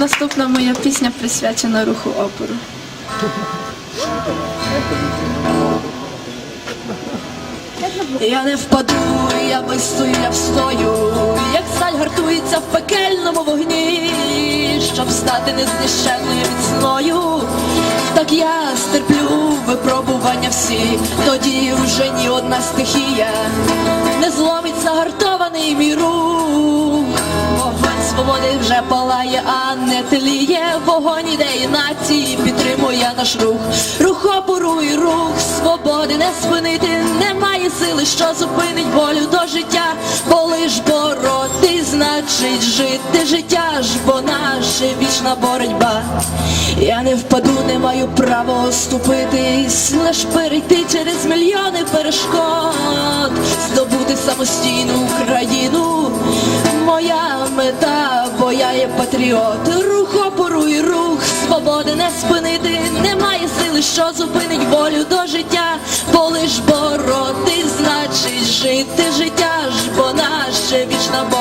Наступна моя пісня присвячена руху опору. Я не впаду, я вистою, я встою, як сталь гартується в пекельному вогні, щоб стати незнищенною міцною. Так я стерплю випробування всі, тоді вже ні одна стихія не зломить загартований мій рух. Свободи вже палає, а не тліє. Вогонь ідеї нації підтримує наш рух. Рух опору і рух свободи не спинити. Немає сили, що зупинить волю до життя. Бо лиш боротись, значить жити життя ж, бо наша вічна боротьба. Я не впаду, не маю права оступитись, лиш перейти через мільйони перешкод, здобути самостійну Україну мета, бо я є патріот. Рух опору і рух, свободи не спинити. Немає сили, що зупинить волю до життя. Бо лиш бороти, значить жити життя ж, бо наше вічна бо.